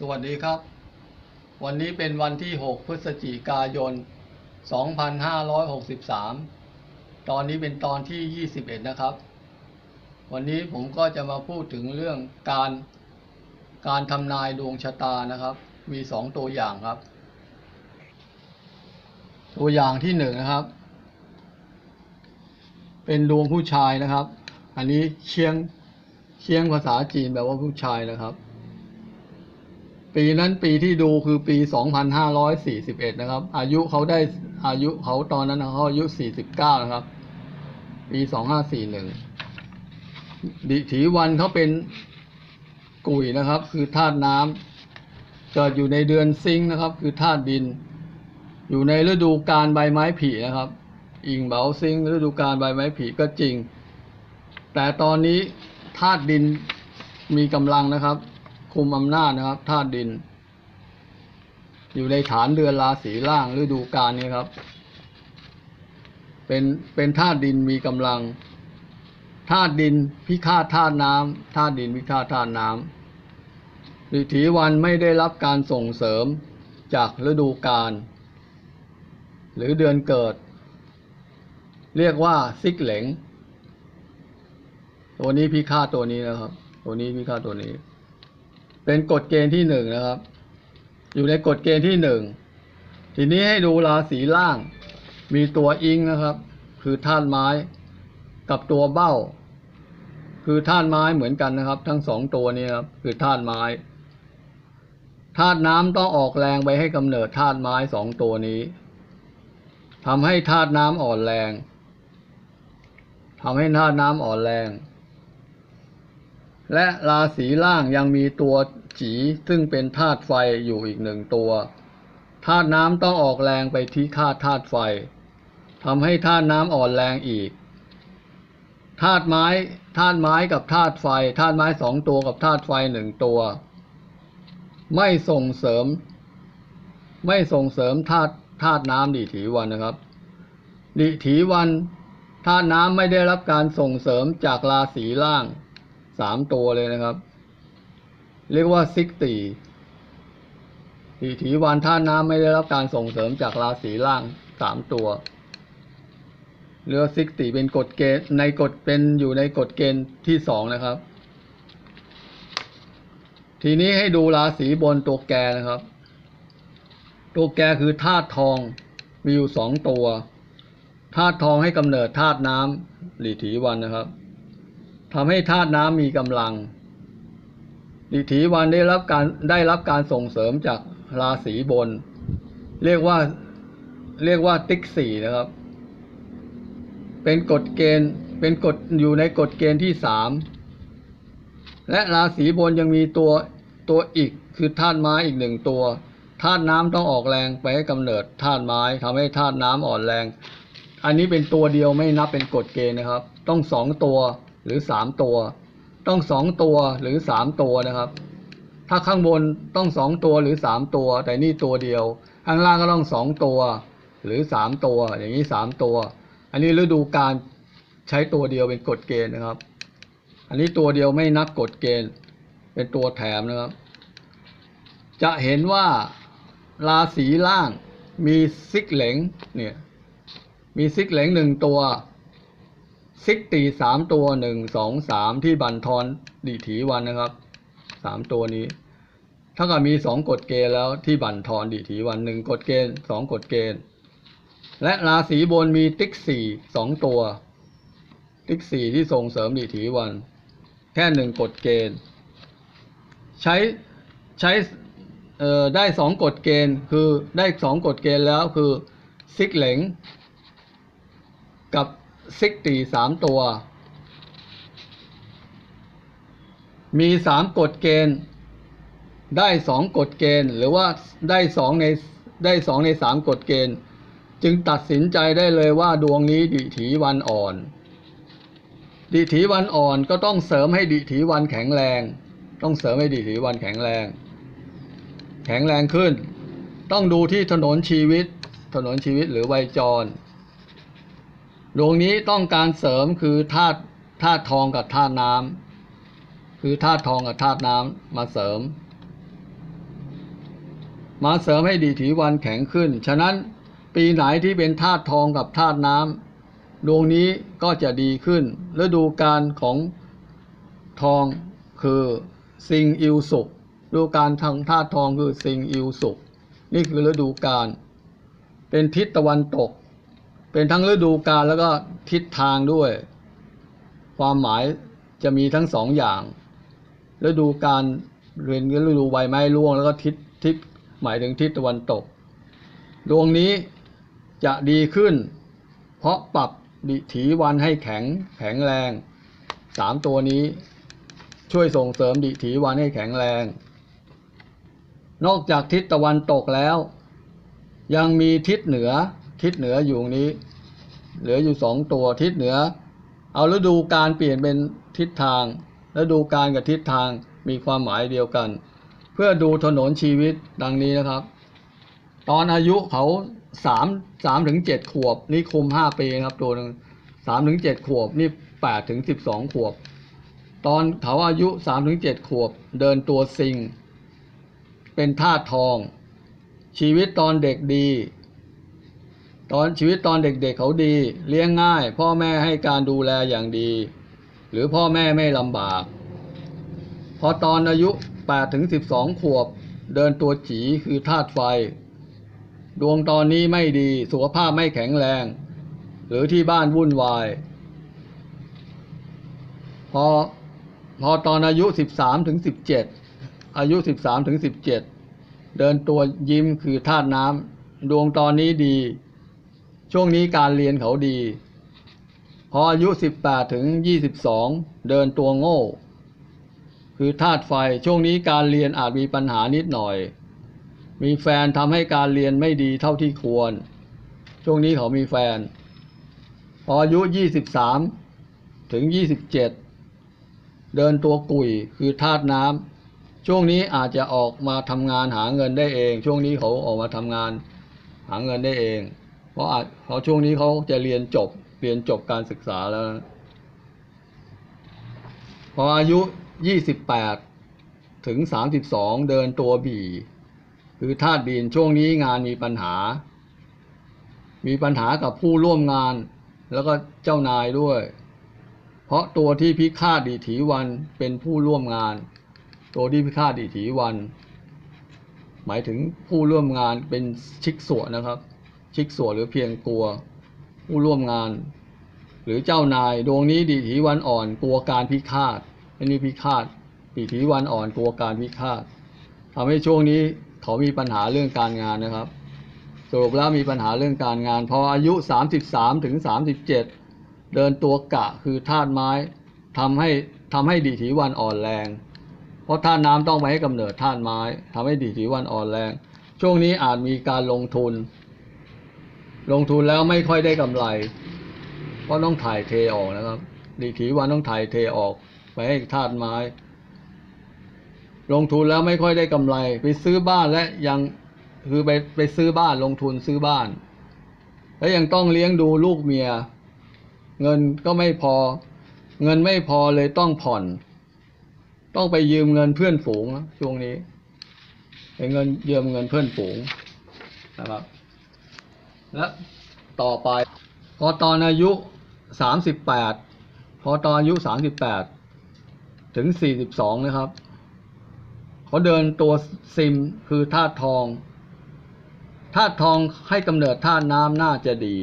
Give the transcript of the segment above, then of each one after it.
สวัสดีครับ วันนี้เป็นวันที่ 6 พฤศจิกายน 2563 ตอนนี้เป็นตอนที่ 21 นะครับ วันนี้ผมก็จะมาพูดถึงเรื่องการการทำนายดวงชะตานะครับ มีสองตัวอย่างครับ ตัวอย่างที่หนึ่งนะครับ เป็นดวงผู้ชายนะครับ อันนี้เชียงเชียงภาษาจีนแปลว่าผู้ชายนะครับ ปีนั้นปีที่ดูคือปี 2541 นะครับ อายุเขาได้อายุเขาตอนนั้นเขาอายุ 49 นะครับ ปี 2541ดิถีวันเขาเป็นกุยนะครับ คือธาตุน้ำเกิดอยู่ในเดือนซิงนะครับ คือธาตุดิน อยู่ในฤดูกาลใบไม้ผลินะครับ อิงเบาซิงฤดูกาลใบไม้ผลิก็จริง แต่ตอนนี้ธาตุดินมีกำลังนะครับ คุมอำนาจนะครับธาตุดิน อยู่ในฐานเดือนราศีล่างฤดูกาลนี้ครับ เป็นเป็นธาตุดินมีกำลังธาตุดินพิฆาตธาตุน้ำธาตุดินพิฆาตธาตุน้ำดิถีวันไม่ได้รับการส่งเสริมจากฤดูกาลหรือเดือนเกิด เรียกว่าซิกเหลงตัวนี้พิฆาตตัวนี้นะครับ ตัวนี้พิฆาตตัวนี้ เป็นกฎเกณฑ์ที่หนึ่งนะครับ อยู่ในกฎเกณฑ์ที่หนึ่งทีนี้ให้ดูราศีล่าง มีตัวอิงนะครับ คือธาตุไม้ กับตัวเบ้า คือธาตุไม้เหมือนกันนะครับ ทั้งสองตัวนี้ครับคือธาตุไม้ธาตุน้ำต้องออกแรงไปให้กำเนิดธาตุไม้สองตัวนี้ทำให้ธาตุน้ำอ่อนแรงทำให้ธาตุน้ำอ่อนแรง และราศีล่างยังมีตัวจีซึ่งเป็นธาตุไฟอยู่อีกหนึ่งตัวธาตุน้ำต้องออกแรงไปที่ธาตุธาตุไฟทำให้ธาตุน้ำอ่อนแรงอีกธาตุไม้ธาตุไม้กับธาตุไฟธาตุไม้สองตัวกับธาตุไฟหนึ่งตัว ไม่ส่งเสริม ไม่ส่งเสริมธาตุธาตุน้ำดิถีวันนะครับดิถีวันธาตุน้ำไม่ได้รับการส่งเสริมจากราศีล่าง สามตัวเลยนะครับ เรียกว่าซิกตีดิถีวันธาตุน้ำไม่ได้รับการส่งเสริมจากราศีล่างสามตัวเรือซิกตีเป็นกฎเกณฑ์ในกฎเป็นอยู่ในกฎเกณฑ์ที่สองนะครับ ทีนี้ให้ดูราศีบนตัวแกนะครับ ตัวแกคือธาตุทองมีอยู่สองตัวธาตุทองให้กำเนิดธาตุน้ำหลีถีวันนะครับ ทำให้ธาตุน้ำมีกำลังหลีถีวันได้รับการได้รับการส่งเสริมจากราศีบน เรียกว่าเรียกว่าติ๊กสี่นะครับ เป็นกฎเกณฑ์เป็นกฎอยู่ในกฎเกณฑ์ที่สามและราศีบนยังมีตัวตัวอีกคือธาตุไม้อีกหนึ่งตัวธาตุน้ำต้องออกแรงไปให้กำเนิดธาตุไม้ทำให้ธาตุน้ำอ่อนแรง อันนี้เป็นตัวเดียวไม่นับเป็นกฎเกณฑ์นะครับ ต้องสองตัว หรือสามตัว ต้องสองตัวหรือสามตัวนะครับ ถ้าข้างบนต้องสองตัวหรือสามตัว แต่นี่ตัวเดียว ข้างล่างก็ต้องสองตัว หรือสามตัว อย่างนี้สามตัว อันนี้ฤดูการใช้ตัวเดียวเป็นกฎเกณฑ์นะครับ อันนี้ตัวเดียวไม่นับกฎเกณฑ์ เป็นตัวแถมนะครับ จะเห็นว่าราศีล่างมีซิกเหลงเนี่ยมีซิกเหลงหนึ่งตัว ซิกตีสามตัวหนึ่งสองสามที่บันทอนดิถีวันนะครับสามตัวนี้ถ้ากับมีสองกฎเกณฑ์แล้วที่บันทอนดิถีวันหนึ่งกฎเกณฑ์สองกฎเกณฑ์ และราศีบนมีติ๊กสี่สองตัว ติ๊กสี่ที่ส่งเสริมดิถีวัน แค่หนึ่งกฎเกณฑ์ ใช้ใช้ได้สองกฎเกณฑ์คือได้สองกฎเกณฑ์แล้วคือซิกเหลงกับ ซิกตีสามตัว มีสามกฎเกณฑ์ ได้สองกฎเกณฑ์ หรือว่าได้สองในได้สองในสามกฎเกณฑ์ จึงตัดสินใจได้เลยว่าดวงนี้ดิถีวันอ่อน ดิถีวันอ่อนก็ต้องเสริมให้ดิถีวันแข็งแรง ต้องเสริมให้ดิถีวันแข็งแรง แข็งแรงขึ้น ต้องดูที่ถนนชีวิต ถนนชีวิตหรือไวยจร ดวงนี้ต้องการเสริมคือธาตุธาตุทองกับธาตุน้ำคือธาตุทองกับธาตุน้ำมาเสริม มาเสริมให้ดีถีวันแข็งขึ้น ฉะนั้นปีไหนที่เป็นธาตุทองกับธาตุน้ำดวงนี้ก็จะดีขึ้นฤดูการของทองคือซิงอิวสุกฤดูการทางธาตุทองคือซิงอิวสุกนี่คือฤดูการ เป็นทิศตะวันตก เป็นทั้งฤดูกาลแล้วก็ทิศทางด้วย ความหมายจะมีทั้งสองอย่างฤดูการเรียนฤดูใบไม้ร่วง แล้วก็ทิศทิศหมายถึงทิศตะวันตก ดวงนี้จะดีขึ้น เพราะปรับดิถีวันให้แข็งแข็งแรงสามตัวนี้ช่วยส่งเสริมดิถีวันให้แข็งแรง นอกจากทิศตะวันตกแล้ว ยังมีทิศเหนือ ทิศเหนืออยู่ตรงนี้ เหลืออยู่สองตัวทิศเหนือ เอาฤดูการเปลี่ยนเป็นทิศทางฤดูการกับทิศทางมีความหมายเดียวกัน เพื่อดูถนนชีวิตดังนี้นะครับ ตอนอายุเขาสามสามถึงเจ็ดขวบ นี่คุมห้าปีนะครับตัวหนึ่งสามถึงเจ็ดขวบนี่แปดถึงสิบสองขวบ ตอนเขาอายุสามถึงเจ็ดขวบ เดินตัวซิง เป็นธาตุทอง ชีวิตตอนเด็กดี ตอนชีวิตตอนเด็กๆเขาดี เลี้ยงง่าย พ่อแม่ให้การดูแลอย่างดี หรือพ่อแม่ไม่ลำบาก พอตอนอายุ8ถึง12 ขวบ เดินตัวจีคือธาตุไฟ ดวงตอนนี้ไม่ดีสุขภาพไม่แข็งแรง หรือที่บ้านวุ่นวาย พอพอตอนอายุ 13ถึง17 อายุ 13ถึง17 เดินตัวยิ้มคือธาตุน้ำดวงตอนนี้ดี ช่วงนี้การเรียนเขาดี พออายุ 18 ถึง 22 เดินตัวโง่ คือธาตุไฟช่วงนี้การเรียนอาจมีปัญหานิดหน่อย มีแฟนทำให้การเรียนไม่ดีเท่าที่ควร ช่วงนี้เขามีแฟน พออายุ 23 ถึง 27 เดินตัวกุยคือธาตุน้ำช่วงนี้อาจจะออกมาทำงานหาเงินได้เอง ช่วงนี้เขาออกมาทำงานหาเงินได้เอง เพราะอาจเพราะช่วงนี้เขาจะเรียนจบเรียนจบการศึกษาแล้วนะพออายุ 28 ถึง 32 เดินตัวบีคือธาตุดินช่วงนี้งานมีปัญหา มีปัญหากับผู้ร่วมงาน แล้วก็เจ้านายด้วย เพราะตัวที่พิฆาตดีถีวันเป็นผู้ร่วมงาน ตัวที่พิฆาตดีถีวัน หมายถึงผู้ร่วมงานเป็นชิกสัวนนะครับ ชิกสัวหรือเพียงกลัว ผู้ร่วมงาน หรือเจ้านายดวงนี้ดีถีวันอ่อนกลัวการพิฆาตอันนี้พิฆาตดีถีวันอ่อนกลัวการพิฆาตทำให้ช่วงนี้เขามีปัญหาเรื่องการงานนะครับ สรุปแล้วมีปัญหาเรื่องการงาน พออายุ 33ถึง37 เดินตัวกะคือธาตุไม้ทำให้ทำให้ดีถีวันอ่อนแรง เพราะธาตุน้ำต้องไปให้กำเนิดธาตุไม้ทำให้ดีถีวันอ่อนแรง ช่วงนี้อาจมีการลงทุน ลงทุนแล้วไม่ค่อยได้กำไร เพราะต้องถ่ายเทออกนะครับดีถีวันต้องถ่ายเทออก ไปให้ธาตุไม้ ลงทุนแล้วไม่ค่อยได้กำไร ไปซื้อบ้านและยังคือไปไปซื้อบ้านลงทุนซื้อบ้าน แล้วยังต้องเลี้ยงดูลูกเมีย เงินก็ไม่พอ เงินไม่พอเลยต้องผ่อน ต้องไปยืมเงินเพื่อนฝูงช่วงนี้ไปเงินยืมเงินเพื่อนฝูงนะครับ และต่อไป พอตอนอายุสามสิบแปดพอตอนอายุสามสิบแปดถึงสี่สิบสองนะครับ เขาเดินตัวซิมคือธาตุทองธาตุทองให้กำเนิดธาตุน้ำน่าจะดี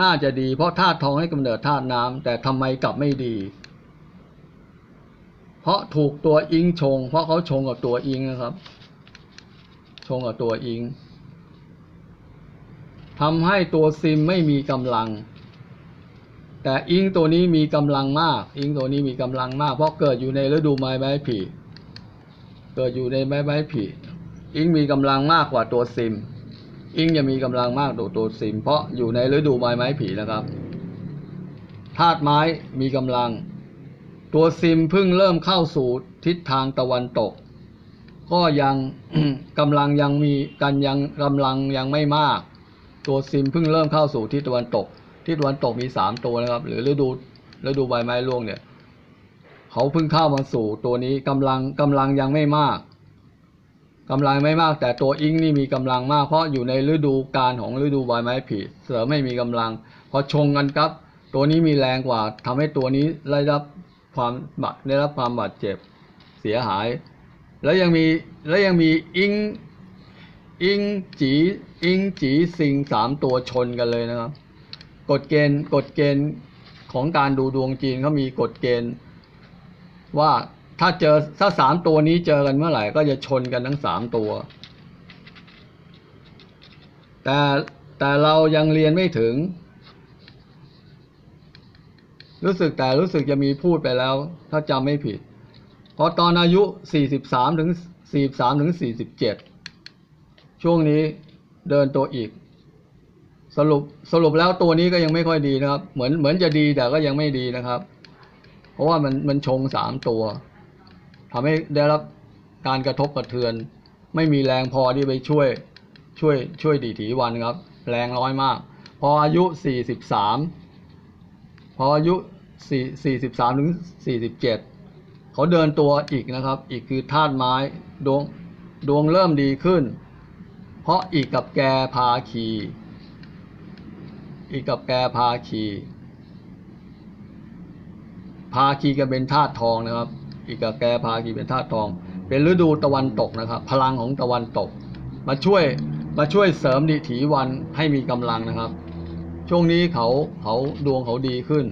น่าจะดี เพราะธาตุทองให้กำเนิดธาตุน้ำแต่ทำไมกลับไม่ดี เพราะถูกตัวอิงชง เพราะเขาชงกับตัวอิงนะครับ ชงกับตัวอิง ทำให้ตัวซิมไม่มีกำลัง แต่อิงตัวนี้มีกำลังมาก อิงตัวนี้มีกำลังมาก เพราะเกิดอยู่ในฤดูไม้ใบผลิเกิดอยู่ในไม้ใบผลิอิงมีกำลังมากกว่าตัวซิม อิงจะมีกำลังมากกว่าตัวซิม เพราะอยู่ในฤดูไม้ไม้ผลินะครับธาตุไม้มีกำลัง ตัวซิมเพิ่งเริ่มเข้าสู่ทิศทางตะวันตก ก็ยังกำลังยังมีกันยังกำลังยังไม่มาก ตัวซิมเพิ่งเริ่มเข้าสู่ทิศตะวันตก ทิศตะวันตกมีสามตัวนะครับ หรือฤดูฤดูใบไม้ร่วงเนี่ยเขาเพิ่งเข้ามาสู่ตัวนี้กำลังกำลังยังไม่มากกำลังไม่มาก แต่ตัวอิงนี่มีกำลังมากเพราะอยู่ในฤดูกาลของฤดูใบไม้ผลิเสือไม่มีกำลัง พอชงกันครับ ตัวนี้มีแรงกว่าทำให้ตัวนี้ได้รับความบาดได้รับความบาดเจ็บเสียหาย แล้วยังมีแล้วยังมีอิง อิงจีอิงจีสิงสามตัวชนกันเลยนะครับ กฎเกณฑ์กฎเกณฑ์ของการดูดวงจีนเขามีกฎเกณฑ์ว่าถ้าเจอถ้าสามตัวนี้เจอกันเมื่อไหร่ก็จะชนกันทั้งสามตัว แต่แต่เรายังเรียนไม่ถึง รู้สึกแต่รู้สึกจะมีพูดไปแล้ว ถ้าจำไม่ผิด พอตอนอายุ 43ถึง43ถึง47 ช่วงนี้เดินตัวอีก สรุปสรุปแล้วตัวนี้ก็ยังไม่ค่อยดีนะครับ เหมือนเหมือนจะดีแต่ก็ยังไม่ดีนะครับ เพราะว่ามันมันชงสามตัวทำให้ได้รับการกระทบกระเทือน ไม่มีแรงพอที่ไปช่วยช่วยช่วยดีถีวันครับ แรงน้อยมาก พออายุ 43 พออายุ4 43ถึง47 เขาเดินตัวอีกนะครับ อีกคือธาตุไม้ดวงดวงเริ่มดีขึ้น เพราะอีกกับแกพาคี อีกกับแกพาคี พาคีก็เป็นธาตุทองนะครับ อีกกับแกพาคีเป็นธาตุทอง เป็นฤดูตะวันตกนะครับ พลังของตะวันตก มาช่วยมาช่วยเสริมดิถีวันให้มีกำลังนะครับ ช่วงนี้เขาเขาดวงเขาดีขึ้น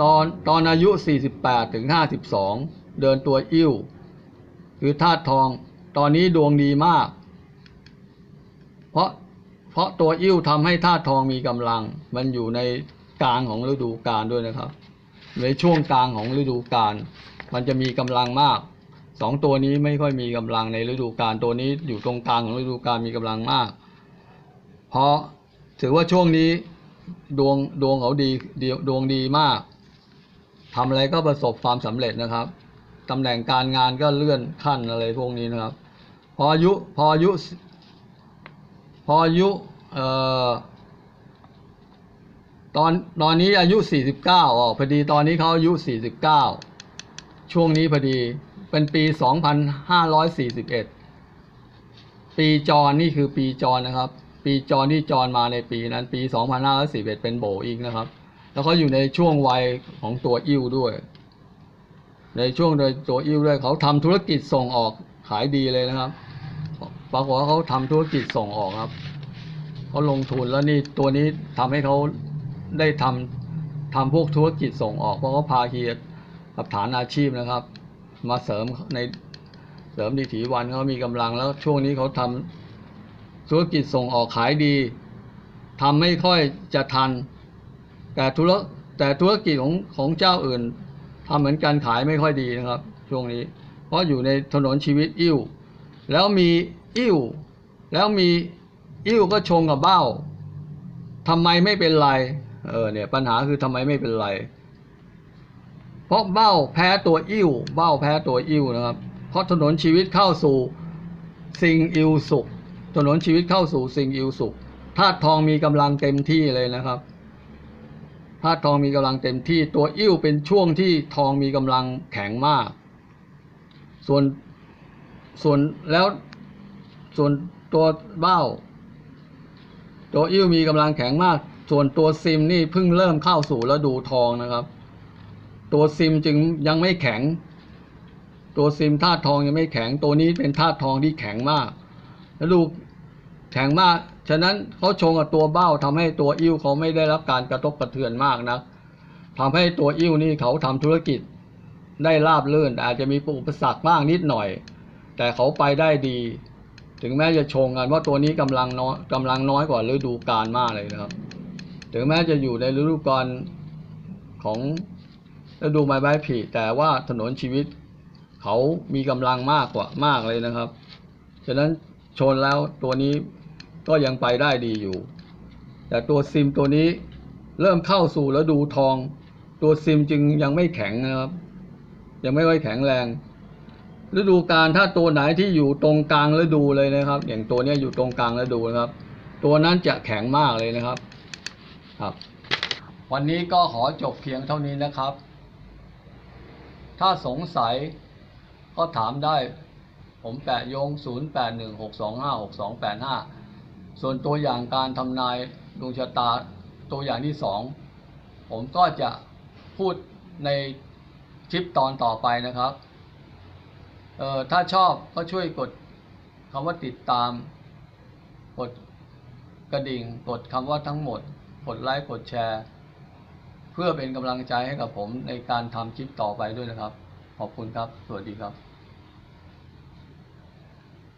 ตอนตอนอายุ 48ถึง52 เดินตัวอิ่วคือธาตุทอง ตอนนี้ดวงดีมาก เพราะเพราะตัวอิ่วทำให้ธาตุทองมีกำลัง มันอยู่ในกลางของฤดูกาลด้วยนะครับ ในช่วงกลางของฤดูกาลมันจะมีกำลังมากสองตัวนี้ไม่ค่อยมีกำลังในฤดูกาลตัวนี้อยู่ตรงกลางของฤดูกาลมีกำลังมาก เพราะถือว่าช่วงนี้ดวงดวงเขาดีดีดวงดีมากทำอะไรก็ประสบความสำเร็จนะครับตำแหน่งการงานก็เลื่อนขั้นอะไรพวกนี้นะครับ พออายุพออายุ พออายุเอ่อตอนตอนนี้อายุ 49อ๋อพอดีตอนนี้เขาอายุ 49 ช่วงนี้พอดีเป็นปี 2541 ปีจรนี่คือปีจรนะครับ ปีจรที่จรมาในปีนั้นปี 2541 เป็นโบอีกนะครับ แล้วเขาอยู่ในช่วงวัยของตัวอิ่วด้วย ในช่วงโดยตัวอิ่วด้วยเขาทำธุรกิจส่งออกขายดีเลยนะครับ ปรากฏว่าเขาทำธุรกิจส่งออกครับเขาลงทุนแล้วนี่ตัวนี้ทำให้เขาได้ทำทำพวกธุรกิจส่งออก เพราะเขาพาเฮียกับฐานอาชีพนะครับ มาเสริมในเสริมดีถีวันเขามีกำลังแล้วช่วงนี้เขาทำธุรกิจส่งออกขายดีทำไม่ค่อยจะทัน แต่ธุรแต่ธุรกิจของของเจ้าอื่นทำเหมือนกันขายไม่ค่อยดีนะครับ ช่วงนี้ เพราะอยู่ในถนนชีวิตอิ่ว แล้วมีอิ่วแล้วมีอิ่วก็ชงกับเบ้าทำไมไม่เป็นไร เออเนี่ยปัญหาคือทำไมไม่เป็นไร เพราะเบ้าแพ้ตัวอิ่วเบ้าแพ้ตัวอิ่วนะครับ เพราะถนนชีวิตเข้าสู่สิ่งอิวสุข ถนนชีวิตเข้าสู่สิ่งอิวสุขธาตุทองมีกำลังเต็มที่เลยนะครับธาตุทองมีกำลังเต็มที่ตัวอิ่วเป็นช่วงที่ทองมีกำลังแข็งมาก ส่วน ส่วนแล้วส่วนตัวเบ้า ตัวอิ่วมีกำลังแข็งมาก ส่วนตัวซิมนี่เพิ่งเริ่มเข้าสู่ฤดูทองนะครับ ตัวซิมจึงยังไม่แข็ง ตัวซิมธาตุทองยังไม่แข็ง ตัวนี้เป็นธาตุทองที่แข็งมาก แล้วดูแข็งมาก ฉะนั้นเขาชงกับตัวเบ้าทำให้ตัวอิ่วเขาไม่ได้รับการกระทบกระเทือนมากนะทำให้ตัวอิ่วนี่เขาทำธุรกิจได้ราบเรื่นอาจจะมีอุปสรรคบ้างนิดหน่อย แต่เขาไปได้ดี ถึงแม้จะชงกันว่าตัวนี้กำลังน้อยกำลังน้อยกว่าฤดูกาลมากเลยนะครับ ถึงแม้จะอยู่ในฤดูกาลของฤดูใบไม้ผลิแต่ว่าถนนชีวิต เขามีกำลังมากกว่ามากเลยนะครับ ฉะนั้นชนแล้วตัวนี้ก็ยังไปได้ดีอยู่ แต่ตัวซิมตัวนี้เริ่มเข้าสู่ฤดูทอง ตัวซิมจึงยังไม่แข็งนะครับ ยังไม่ค่อยแข็งแรง ฤดูกาลถ้าตัวไหนที่อยู่ตรงกลางฤดูเลยนะครับ อย่างตัวนี้อยู่ตรงกลางฤดูนะครับ ตัวนั้นจะแข็งมากเลยนะครับ ครับ วันนี้ก็ขอจบเพียงเท่านี้นะครับ ถ้าสงสัยก็ถามได้ ผมแปะยง 0816256285 ส่วนตัวอย่างการทำนายดวงชะตาตัวอย่างที่สองผมก็จะพูดในคลิปตอนต่อไปนะครับ เออถ้าชอบก็ช่วยกดคำว่าติดตาม กดกระดิ่ง กดคำว่าทั้งหมด กดไลค์ กดแชร์ เพื่อเป็นกำลังใจให้กับผมในการทำคลิปต่อไปด้วยนะครับ ขอบคุณครับ สวัสดีครับ